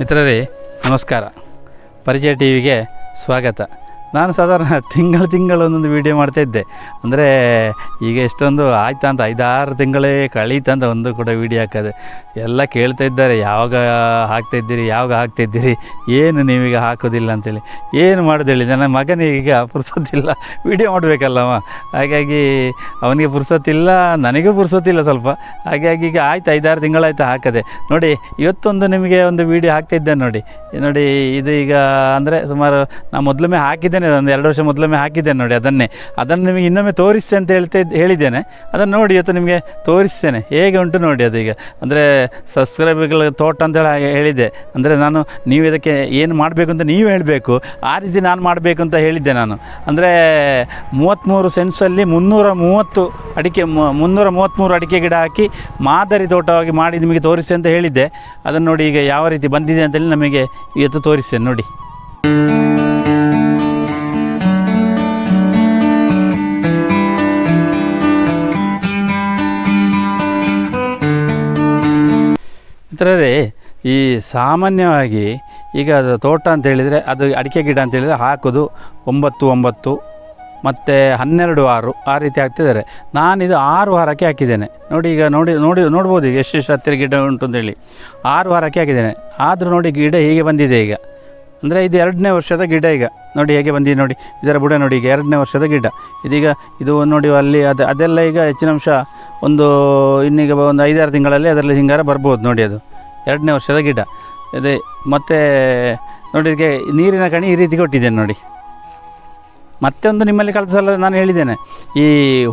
ಮಿತ್ರರೇ ನಮಸ್ಕಾರ. ಪರಿಚಯ ಟಿ ವಿಗೆ ಸ್ವಾಗತ. ನಾನು ಸಾಧಾರಣ ತಿಂಗಳು ತಿಂಗಳು ಒಂದೊಂದು ವೀಡಿಯೋ ಮಾಡ್ತಾಯಿದ್ದೆ ಅಂದರೆ ಈಗ ಎಷ್ಟೊಂದು ಆಯ್ತಾ ಅಂತ, ಐದಾರು ತಿಂಗಳೇ ಕಳೀತಂತ ಒಂದು ಕೂಡ ವೀಡಿಯೋ ಹಾಕೋದು. ಎಲ್ಲ ಕೇಳ್ತಾ ಇದ್ದಾರೆ, ಯಾವಾಗ ಹಾಕ್ತಾಯಿದ್ದೀರಿ ಯಾವಾಗ ಹಾಕ್ತಾಯಿದ್ದೀರಿ ಏನು ನೀವೀಗ ಹಾಕೋದಿಲ್ಲ ಅಂತೇಳಿ. ಏನು ಮಾಡೋದು ಹೇಳಿ, ನನ್ನ ಮಗನಿಗೆ ಪುರ್ಸೊತ್ತಿಲ್ಲ. ವೀಡಿಯೋ ಮಾಡಬೇಕಲ್ಲವ. ಹಾಗಾಗಿ ಅವನಿಗೆ ಪುರ್ಸೊತ್ತಿಲ್ಲ, ನನಗೂ ಪುರ್ಸೊತ್ತಿಲ್ಲ ಸ್ವಲ್ಪ. ಹಾಗಾಗಿ ಈಗ ಆಯ್ತು, ಐದಾರು ತಿಂಗಳಾಯ್ತು ಹಾಕದೆ. ನೋಡಿ, ಇವತ್ತೊಂದು ನಿಮಗೆ ಒಂದು ವೀಡಿಯೋ ಹಾಕ್ತಿದ್ದೆ ನೋಡಿ. ನೋಡಿ, ಇದು ಈಗ ಅಂದರೆ ಸುಮಾರು ನಾನು ಮೊದಲೊಮ್ಮೆ ಹಾಕಿದ್ದೇನೆ ಒಂದು ಎರಡು ವರ್ಷ ಮೊದಲೊಮ್ಮೆ ಹಾಕಿದ್ದೇನೆ ನೋಡಿ ಅದನ್ನೇ. ಅದನ್ನು ನಿಮಗೆ ಇನ್ನೊಮ್ಮೆ ತೋರಿಸಿ ಅಂತ ಹೇಳ್ತಾ ಹೇಳಿದ್ದೇನೆ. ಅದನ್ನು ನೋಡಿ ಇವತ್ತು ನಿಮಗೆ ತೋರಿಸ್ತೇನೆ. ಹೇಗೆ ಉಂಟು ನೋಡಿ ಅದು ಈಗ. ಅಂದರೆ ಸಬ್ಸ್ಕ್ರೈಬರ್ಗಳ ತೋಟ ಅಂತ ಹೇಳಿ ಹಾಗೆ ಹೇಳಿದ್ದೆ. ಅಂದರೆ ನಾನು ನೀವು ಇದಕ್ಕೆ ಏನು ಮಾಡಬೇಕು ಅಂತ ನೀವು ಹೇಳಬೇಕು. ಆ ರೀತಿ ನಾನು ಮಾಡಬೇಕು ಅಂತ ಹೇಳಿದ್ದೆ ನಾನು. ಅಂದರೆ ಮೂವತ್ತ್ಮೂರು ಸೆನ್ಸಲ್ಲಿ ಮುನ್ನೂರ ಮೂವತ್ತು ಅಡಿಕೆ ಮುನ್ನೂರ ಮೂವತ್ತ್ಮೂರು ಅಡಿಕೆ ಗಿಡ ಹಾಕಿ ಮಾದರಿ ತೋಟವಾಗಿ ಮಾಡಿ ನಿಮಗೆ ತೋರಿಸಿ ಅಂತ ಹೇಳಿದ್ದೆ. ಅದನ್ನು ನೋಡಿ ಈಗ ಯಾವ ರೀತಿ ಬಂದಿದೆ ಅಂತೇಳಿ ನಮಗೆ ಇವತ್ತು ತೋರಿಸ್ತೇನೆ ನೋಡಿ. ಮಿತ್ರರೇ ಈ ಸಾಮಾನ್ಯವಾಗಿ ಈಗ ಅದು ತೋಟ ಅಂತ ಹೇಳಿದರೆ ಅದು ಅಡಿಕೆ ಗಿಡ ಅಂತ ಹೇಳಿದರೆ ಹಾಕೋದು ಒಂಬತ್ತು ಒಂಬತ್ತು ಮತ್ತು ಹನ್ನೆರಡು ಆರು ಆ ರೀತಿ ಹಾಕ್ತಿದ್ದಾರೆ. ನಾನಿದು ಆರು ವಾರಕ್ಕೆ ಹಾಕಿದ್ದೇನೆ. ನೋಡಿ ಈಗ ನೋಡಿ ನೋಡಿ ನೋಡ್ಬೋದು ಈಗ ಎಷ್ಟೆಷ್ಟು ಹತ್ತಿರ ಗಿಡ ಉಂಟು ಅಂತೇಳಿ ಆರು ವಾರಕ್ಕೆ ಹಾಕಿದ್ದೇನೆ. ಆದರೂ ನೋಡಿ ಗಿಡ ಹೀಗೆ ಬಂದಿದೆ ಈಗ. ಅಂದರೆ ಇದು ಎರಡನೇ ವರ್ಷದ ಗಿಡ ಈಗ. ನೋಡಿ ಹೇಗೆ ಬಂದಿದೆ ನೋಡಿ. ಇದರ ಬುಡ ನೋಡಿ ಈಗ ಎರಡನೇ ವರ್ಷದ ಗಿಡ. ಇದೀಗ ಇದು ನೋಡಿ ಅಲ್ಲಿ ಅದು, ಅದೆಲ್ಲ ಈಗ ಹೆಚ್ಚಿನ ಅಂಶ ಒಂದು ಇನ್ನೀಗ ಒಂದು ಐದಾರು ತಿಂಗಳಲ್ಲಿ ಅದರಲ್ಲಿ ಹಿಂಗಾರ ಬರ್ಬೋದು ನೋಡಿ ಅದು. ಎರಡನೇ ವರ್ಷದ ಗಿಡ. ಅದೇ, ಮತ್ತು ನೋಡಿ ಇದಕ್ಕೆ ನೀರಿನ ಕಣಿ ಈ ರೀತಿ ಕೊಟ್ಟಿದ್ದೇನೆ ನೋಡಿ. ಮತ್ತೆ ಒಂದು ನಿಮ್ಮಲ್ಲಿ ಕಳೆದ ಸಲ ನಾನು ಹೇಳಿದ್ದೇನೆ. ಈ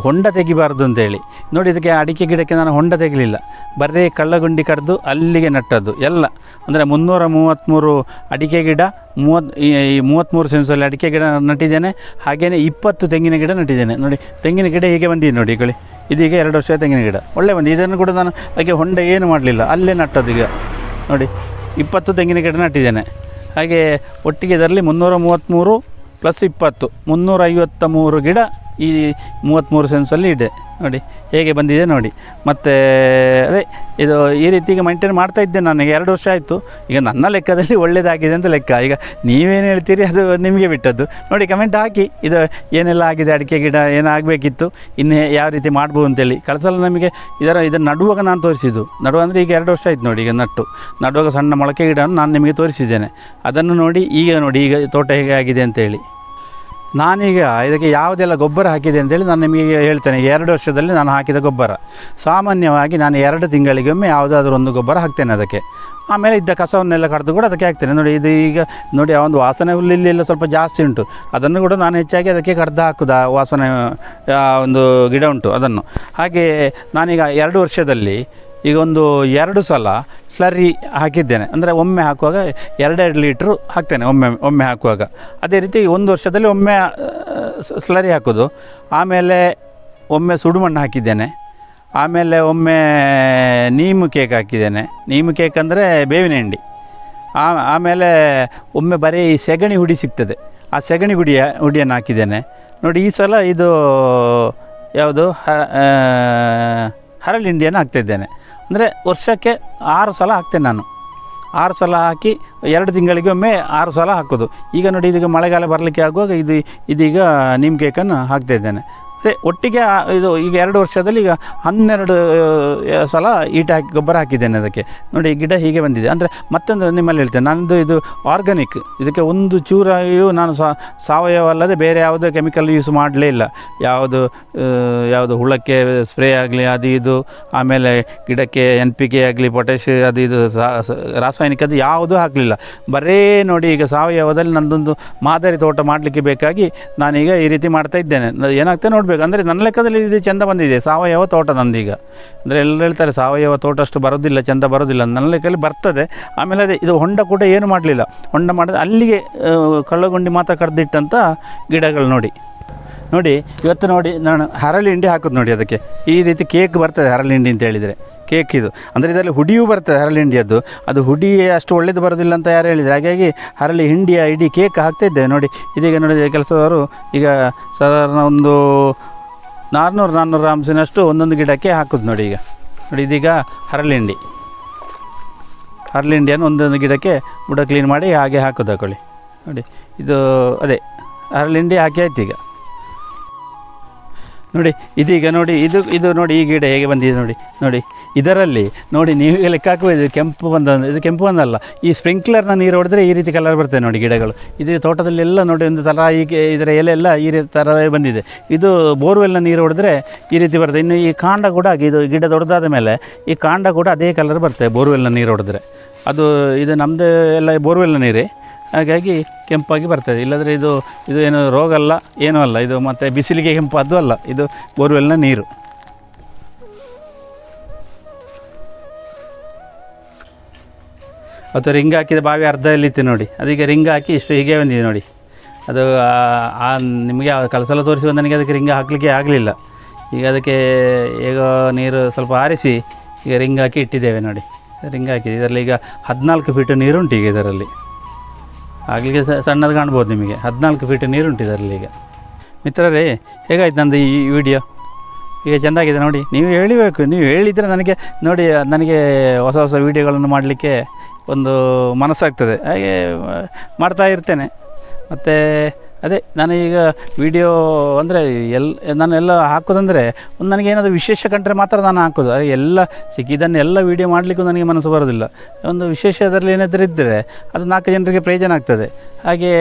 ಹೊಂಡ ತೆಗಿಬಾರ್ದು ಅಂತೇಳಿ ನೋಡಿ ಇದಕ್ಕೆ ಅಡಿಕೆ ಗಿಡಕ್ಕೆ ನಾನು ಹೊಂಡ ತೆಗಲಿಲ್ಲ. ಬರೀ ಕಳ್ಳಗುಂಡಿ ಕಡ್ದು ಅಲ್ಲಿಗೆ ನಟ್ಟದ್ದು. ಎಲ್ಲ. ಅಂದರೆ ಮುನ್ನೂರ ಮೂವತ್ತ್ಮೂರು ಅಡಿಕೆ ಗಿಡ ಮೂವತ್ತು ಈ ಈ ಮೂವತ್ತ್ಮೂರು ಸೆನ್ಸಲ್ಲಿ ಅಡಿಕೆ ಗಿಡ ನಟ್ಟಿದ್ದೇನೆ. ಹಾಗೆಯೇ ಇಪ್ಪತ್ತು ತೆಂಗಿನ ಗಿಡ ನಟ್ಟಿದ್ದೇನೆ. ನೋಡಿ, ತೆಂಗಿನ ಗಿಡ ಹೀಗೆ ಬಂದಿದೆ ನೋಡಿ ಕಳಿ ಇದೀಗ ಎರಡು ವರ್ಷ ತೆಂಗಿನ ಗಿಡ. ಒಳ್ಳೆ ಬಂದಿದೆ. ಇದನ್ನು ಕೂಡ ನಾನು ಅದಕ್ಕೆ ಹೊಂಡ ಏನು ಮಾಡಲಿಲ್ಲ. ಅಲ್ಲೇ ನಟ್ಟದ್ದು ಈಗ. ನೋಡಿ, ಇಪ್ಪತ್ತು ತೆಂಗಿನ ಗಿಡ ನಟ್ಟಿದ್ದೇನೆ. ಹಾಗೆ ಒಟ್ಟಿಗೆ ಇದರಲ್ಲಿ ಮುನ್ನೂರ ಮೂವತ್ತ್ಮೂರು ಪ್ಲಸ್ ಇಪ್ಪತ್ತು ಮುನ್ನೂರೈವತ್ತ ಮೂರು ಗಿಡ. ಈ ಮೂವತ್ತ್ಮೂರು ಸೆನ್ಸಲ್ಲಿ ಇದೆ. ನೋಡಿ, ಹೇಗೆ ಬಂದಿದೆ ನೋಡಿ. ಮತ್ತು, ಅದೇ, ಇದು ಈ ರೀತಿ ಈಗ ಮೈಂಟೈನ್ ಮಾಡ್ತಾ ಇದ್ದೆ ನನಗೆ ಎರಡು ವರ್ಷ ಆಯಿತು. ಈಗ ನನ್ನ ಲೆಕ್ಕದಲ್ಲಿ ಒಳ್ಳೆಯದಾಗಿದೆ ಅಂತ ಲೆಕ್ಕ. ಈಗ ನೀವೇನು ಹೇಳ್ತೀರಿ, ಅದು ನಿಮಗೆ ಬಿಟ್ಟದ್ದು. ನೋಡಿ ಕಮೆಂಟ್ ಹಾಕಿ. ಇದು ಏನೆಲ್ಲ ಆಗಿದೆ, ಅಡಿಕೆ ಗಿಡ, ಏನಾಗಬೇಕಿತ್ತು, ಇನ್ನು ಯಾವ ರೀತಿ ಮಾಡ್ಬೋದು ಅಂತೇಳಿ. ಕಳಿಸಲು ನಮಗೆ, ಇದರ ಇದನ್ನು ನಡುವಾಗ ನಾನು ತೋರಿಸಿದ್ದು. ನಡುವ ಅಂದರೆ ಈಗ ಎರಡು ವರ್ಷ ಆಯ್ತು ನೋಡಿ, ಈಗ ನಟ್ಟು. ನಡುವಾಗ ಸಣ್ಣ ಮೊಳಕೆ ಗಿಡವನ್ನು ನಾನು ನಿಮಗೆ ತೋರಿಸಿದ್ದೇನೆ. ಅದನ್ನು ನೋಡಿ, ಈಗ ನೋಡಿ, ಈಗ ತೋಟ ಹೇಗೆ ಆಗಿದೆ ಅಂತೇಳಿ. ನಾನೀಗ ಇದಕ್ಕೆ ಯಾವುದೆಲ್ಲ ಗೊಬ್ಬರ ಹಾಕಿದೆ ಅಂತೇಳಿ ನಾನು ನಿಮಗೆ ಹೇಳ್ತೇನೆ. ಎರಡು ವರ್ಷದಲ್ಲಿ ನಾನು ಹಾಕಿದ ಗೊಬ್ಬರ. ಸಾಮಾನ್ಯವಾಗಿ ನಾನು ಎರಡು ತಿಂಗಳಿಗೊಮ್ಮೆ ಯಾವುದಾದ್ರೂ ಒಂದು ಗೊಬ್ಬರ ಹಾಕ್ತೇನೆ ಅದಕ್ಕೆ. ಆಮೇಲೆ ಇದ್ದ ಕಸವನ್ನೆಲ್ಲ ಕಡ್ದು ಕೂಡ ಅದಕ್ಕೆ ಹಾಕ್ತೇನೆ. ನೋಡಿ, ಇದು ಈಗ ನೋಡಿ, ಆ ಒಂದು ವಾಸನೆ ಹುಲ್ಲಿಲ್ಲ ಸ್ವಲ್ಪ ಜಾಸ್ತಿ ಉಂಟು. ಅದನ್ನು ಕೂಡ ನಾನು ಹೆಚ್ಚಾಗಿ ಅದಕ್ಕೆ ಕಡ್ದು ಹಾಕುದು ವಾಸನೆ ಒಂದು ಗಿಡ ಉಂಟು ಅದನ್ನು. ಹಾಗೆ ನಾನೀಗ ಎರಡು ವರ್ಷದಲ್ಲಿ ಈಗ ಒಂದು ಎರಡು ಸಲ ಸ್ಲರಿ ಹಾಕಿದ್ದೇನೆ. ಅಂದರೆ ಒಮ್ಮೆ ಹಾಕುವಾಗ ಎರಡೆರಡು ಲೀಟ್ರು ಹಾಕ್ತೇನೆ ಒಮ್ಮೆ ಒಮ್ಮೆ ಹಾಕುವಾಗ. ಅದೇ ರೀತಿ ಒಂದು ವರ್ಷದಲ್ಲಿ ಒಮ್ಮೆ ಸ್ಲರಿ ಹಾಕೋದು. ಆಮೇಲೆ ಒಮ್ಮೆ ಸುಡುಮಣ್ಣು ಹಾಕಿದ್ದೇನೆ. ಆಮೇಲೆ ಒಮ್ಮೆ ನೀಮು ಕೇಕ್ ಹಾಕಿದ್ದೇನೆ. ನೀಮು ಕೇಕ್ ಅಂದರೆ ಬೇವಿನ ಹಿಂಡಿ. ಆಮೇಲೆ ಒಮ್ಮೆ ಬರೀ ಸೆಗಣಿ ಹುಡಿ ಸಿಗ್ತದೆ. ಆ ಸೆಗಣಿ ಹುಡಿಯ, ಹುಡಿಯನ್ನು ಹಾಕಿದ್ದೇನೆ. ನೋಡಿ, ಈ ಸಲ ಇದು ಯಾವುದು ಹರಳಿಂಡಿಯನ್ನು ಹಾಕ್ತಿದ್ದೇನೆ. ಅಂದರೆ ವರ್ಷಕ್ಕೆ ಆರು ಸಲ ಹಾಕ್ತೇನೆ ನಾನು. ಆರು ಸಲ ಹಾಕಿ ಎರಡು ತಿಂಗಳಿಗೆ ಒಮ್ಮೆ ಆರು ಸಲ ಹಾಕೋದು. ಈಗ ನೋಡಿ, ಇದೀಗ ಮಳೆಗಾಲ ಬರಲಿಕ್ಕೆ ಆಗುವಾಗ ಇದು ಇದೀಗ ನಿಮ್ಮ ಕೇಕನ್ನು ಹಾಕ್ತಾ ಇದ್ದೇನೆ. ಅದೇ ಒಟ್ಟಿಗೆ ಇದು ಈಗ ಎರಡು ವರ್ಷದಲ್ಲಿ ಈಗ ಹನ್ನೆರಡು ಸಲ ಈಟ ಹಾಕಿ, ಗೊಬ್ಬರ ಹಾಕಿದ್ದೇನೆ ಅದಕ್ಕೆ. ನೋಡಿ ಗಿಡ ಹೀಗೆ ಬಂದಿದೆ. ಅಂದರೆ ಮತ್ತೊಂದು ನಿಮ್ಮಲ್ಲಿ ಹೇಳ್ತೇನೆ. ನನ್ನದು ಇದು ಆರ್ಗಾನಿಕ್ ಇದಕ್ಕೆ ಒಂದು ಚೂರಾಗಿಯೂ ನಾನು ಸಾವಯವ ಅಲ್ಲದೆ ಬೇರೆ ಯಾವುದೇ ಕೆಮಿಕಲ್ ಯೂಸ್ ಮಾಡಲೇ ಇಲ್ಲ. ಯಾವುದು ಯಾವುದು ಹುಳಕ್ಕೆ ಸ್ಪ್ರೇ ಆಗಲಿ, ಅದು ಇದು, ಆಮೇಲೆ ಗಿಡಕ್ಕೆ ಎನ್ ಪಿ ಕೆ ಆಗಲಿ ಪೊಟ್ಯಾಶ್ ಅದು ಇದು ರಾಸಾಯನಿಕ ಅದು ಯಾವುದೂ ಹಾಕಲಿಲ್ಲ. ಬರೇ ನೋಡಿ ಈಗ ಸಾವಯವದಲ್ಲಿ ನನ್ನದೊಂದು ಮಾದರಿ ತೋಟ ಮಾಡಲಿಕ್ಕೆ ಬೇಕಾಗಿ ನಾನೀಗ ಈ ರೀತಿ ಮಾಡ್ತಾ ಇದ್ದೇನೆ. ಏನಾಗ್ತದೆ ನೋಡಬೇಕು. ಅಂದರೆ ನನ್ನ ಲೆಕ್ಕದಲ್ಲಿ ಇದು ಚೆಂದ ಬಂದಿದೆ. ಸಾವಯವ ತೋಟ ನಂದೀಗ. ಅಂದರೆ ಎಲ್ಲರೂ ಹೇಳ್ತಾರೆ, ಸಾವಯವ ತೋಟ ಅಷ್ಟು ಬರೋದಿಲ್ಲ, ಚೆಂದ ಬರೋದಿಲ್ಲ ನನ್ನ ಲೆಕ್ಕದಲ್ಲಿ ಬರ್ತದೆ. ಆಮೇಲೆ ಅದೇ, ಇದು ಹೊಂಡ ಕೂಡ ಏನು ಮಾಡಲಿಲ್ಲ. ಹೊಂಡ ಮಾಡಿದ ಅಲ್ಲಿಗೆ ಕಳ್ಳಗುಂಡಿ ಮಾತ್ರ ಕಡ್ದಿಟ್ಟಂಥ ಗಿಡಗಳು ನೋಡಿ. ನೋಡಿ, ಇವತ್ತು ನೋಡಿ, ನಾನು ಹರಳಿ ಹಿಂಡಿ ಹಾಕೋದು ನೋಡಿ ಅದಕ್ಕೆ. ಈ ರೀತಿ ಕೇಕ್ ಬರ್ತದೆ ಹರಳಿ ಹಿಂಡಿ ಅಂತ ಹೇಳಿದರೆ. ಕೇಕ್ ಇದು. ಅಂದರೆ ಇದರಲ್ಲಿ ಹುಡಿಯೂ ಬರ್ತದೆ ಹರಳಿ ಹಿಂಡಿಯದ್ದು. ಅದು ಹುಡಿ ಅಷ್ಟು ಒಳ್ಳೇದು ಬರೋದಿಲ್ಲ ಅಂತ ಯಾರು ಹೇಳಿದರೆ. ಹಾಗಾಗಿ ಹರಳಿ ಹಿಂಡಿಯ ಇಡೀ ಕೇಕ್ ಹಾಕ್ತಾ ಇದ್ದೇವೆ ನೋಡಿ. ಇದೀಗ ನೋಡಿ ಕೆಲಸದವರು ಈಗ ಸಾಧಾರಣ ಒಂದು ನಾನ್ನೂರು ನಾನ್ನೂರು ಗ್ರಾಮ್ಸಿನಷ್ಟು ಒಂದೊಂದು ಗಿಡಕ್ಕೆ ಹಾಕೋದು ನೋಡಿ ಈಗ. ನೋಡಿ ಇದೀಗ ಹರಳಿ ಅರ್ಲಿ ಇಂಡಿಯನ್ ಒಂದೊಂದು ಗಿಡಕ್ಕೆ ಬುಡ ಕ್ಲೀನ್ ಮಾಡಿ ಹಾಗೆ ಹಾಕೋದು ಹಾಕೊಳ್ಳಿ. ನೋಡಿ ಇದು ಅದೇ ಇಂಡಿಯಾ ಹಾಕಿ ಆಯ್ತು ಈಗ. ನೋಡಿ, ಇದೀಗ ನೋಡಿ, ಇದು ಇದು ನೋಡಿ, ಈ ಗಿಡ ಹೇಗೆ ಬಂದಿದೆ ನೋಡಿ ನೋಡಿ. ಇದರಲ್ಲಿ ನೋಡಿ, ನೀವು ಲೆಕ್ಕ ಹಾಕಬೇಕು ಇದು ಕೆಂಪು ಬಂದ ಇದು ಕೆಂಪು ಬಂದಲ್ಲ ಈ ಸ್ಪ್ರಿಂಕ್ಲರ್ನ ನೀರು ಹೊಡೆದ್ರೆ ಈ ರೀತಿ ಕಲರ್ ಬರ್ತದೆ ನೋಡಿ ಗಿಡಗಳು. ಇದು ತೋಟದಲ್ಲೆಲ್ಲ ನೋಡಿ, ಒಂದು ಥರ ಈಗ ಇದರ ಎಲೆ ಎಲ್ಲ ಈ ರೀತಿ ಥರ ಬಂದಿದೆ. ಇದು ಬೋರ್ವೆಲ್ನ ನೀರು ಹೊಡೆದ್ರೆ ಈ ರೀತಿ ಬರ್ತದೆ. ಇನ್ನು ಈ ಕಾಂಡ ಕೂಡ, ಇದು ಗಿಡ ದೊಡ್ಡದಾದ ಮೇಲೆ ಈ ಕಾಂಡ ಕೂಡ ಅದೇ ಕಲರ್ ಬರ್ತದೆ ಬೋರ್ವೆಲ್ನ ನೀರು ಹೊಡೆದ್ರೆ. ಅದು, ಇದು ನಮ್ಮದು ಎಲ್ಲ ಬೋರ್ವೆಲ್ನ ನೀರೇ. ಹಾಗಾಗಿ ಕೆಂಪಾಗಿ ಬರ್ತದೆ. ಇಲ್ಲಾಂದರೆ ಇದು ಇದು ಏನು ರೋಗ ಅಲ್ಲ, ಏನೂ ಅಲ್ಲ. ಇದು ಮತ್ತು ಬಿಸಿಲಿಗೆ ಕೆಂಪು ಅದು ಅಲ್ಲ. ಇದು ಬೋರ್ವೆಲ್ನ ನೀರು. ಅಥವಾ ರಿಂಗ್ ಹಾಕಿದ ಬಾವಿ ಅರ್ಧದಲ್ಲಿತ್ತು ನೋಡಿ. ಅದಕ್ಕೆ ರಿಂಗ್ ಹಾಕಿ ಇಷ್ಟು ಹೀಗೆ ಬಂದಿದೆ ನೋಡಿ. ಅದು, ಆ- ನಿಮಗೆ ಕಲಸಲ ತೋರಿಸಿ ನನಗೆ ಅದಕ್ಕೆ ರಿಂಗ್ ಹಾಕಲಿಕ್ಕೆ ಆಗಲಿಲ್ಲ. ಈಗ ಅದಕ್ಕೆ ಈಗ ನೀರು ಸ್ವಲ್ಪ ಆರಿಸಿ ಈಗ ರಿಂಗ್ ಹಾಕಿ ಇಟ್ಟಿದ್ದೇವೆ ನೋಡಿ. ರಿಂಗ್ ಹಾಕಿದೆ. ಇದರಲ್ಲಿ ಈಗ ಹದಿನಾಲ್ಕು ಫೀಟ್ ನೀರುಂಟು ಈಗ ಇದರಲ್ಲಿ. ಆಗಲಿಕ್ಕೆ ಸಣ್ಣದು ಕಾಣ್ಬೋದು ನಿಮಗೆ. ಹದಿನಾಲ್ಕು ಫೀಟ್ ನೀರುಂಟು ಇದರಲ್ಲಿ ಈಗ. ಮಿತ್ರರೇ, ಹೇಗಾಯ್ತು ನಂದು ಈ ವಿಡಿಯೋ ಈಗ ಚೆಂದಾಗಿದೆ ನೋಡಿ. ನೀವು ಹೇಳಬೇಕು. ನೀವು ಹೇಳಿದರೆ ನನಗೆ ನೋಡಿ, ನನಗೆ ಹೊಸ ಹೊಸ ವೀಡಿಯೋಗಳನ್ನು ಮಾಡಲಿಕ್ಕೆ ಒಂದು ಮನಸ್ಸಾಗ್ತದೆ. ಹಾಗೆ ಮಾಡ್ತಾ ಇರ್ತೇನೆ. ಮತ್ತು ಅದೇ ನಾನು ಈಗ ವಿಡಿಯೋ ಅಂದರೆ ಎಲ್, ನಾನೆಲ್ಲ ಹಾಕೋದಂದರೆ ಒಂದು ನನಗೆ ಏನಾದರೂ ವಿಶೇಷ ಕಂಡ್ರೆ ಮಾತ್ರ ನಾನು ಹಾಕೋದು. ಅದೇ ಎಲ್ಲ ಸಿಕ್ಕಿದ್ದನ್ನು ಎಲ್ಲ ವೀಡಿಯೋ ಮಾಡಲಿಕ್ಕೂ ನನಗೆ ಮನಸ್ಸು ಬರೋದಿಲ್ಲ. ಒಂದು ವಿಶೇಷ ಅದರಲ್ಲಿ ಏನಾದರೂ ಇದ್ದರೆ ಅದು ನಾಲ್ಕು ಜನರಿಗೆ ಪ್ರಯೋಜನ ಆಗ್ತದೆ. ಹಾಗೆ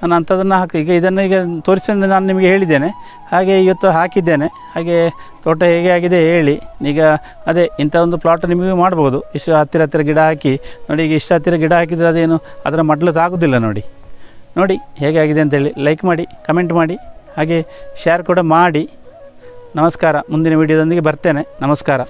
ನಾನು ಅಂಥದ್ದನ್ನು ಹಾಕಿ, ಈಗ ಇದನ್ನು ಈಗ ತೋರಿಸಿ ನಾನು ನಿಮಗೆ ಹೇಳಿದ್ದೇನೆ. ಹಾಗೆ ಇವತ್ತು ಹಾಕಿದ್ದೇನೆ. ಹಾಗೆ ತೋಟ ಹೇಗೆ ಆಗಿದೆ ಹೇಳಿ. ಈಗ ಅದೇ ಇಂಥ ಒಂದು ಪ್ಲಾಟ್ ನಿಮಗೆ ಮಾಡ್ಬೋದು. ಇಷ್ಟು ಹತ್ತಿರ ಹತ್ತಿರ ಗಿಡ ಹಾಕಿ, ನೋಡಿ ಈಗ ಇಷ್ಟು ಹತ್ತಿರ ಗಿಡ ಹಾಕಿದರೆ ಅದೇನು ಅದರ ಮಡ್ಲು ತಾಗೋದಿಲ್ಲ ನೋಡಿ. ನೋಡಿ ಹೇಗೆ ಆಗಿದೆ ಅಂತೇಳಿ ಲೈಕ್ ಮಾಡಿ ಕಮೆಂಟ್ ಮಾಡಿ, ಹಾಗೆ ಶೇರ್ ಕೂಡ ಮಾಡಿ. ನಮಸ್ಕಾರ. ಮುಂದಿನ ವಿಡಿಯೋದೊಂದಿಗೆ ಬರ್ತೇನೆ. ನಮಸ್ಕಾರ.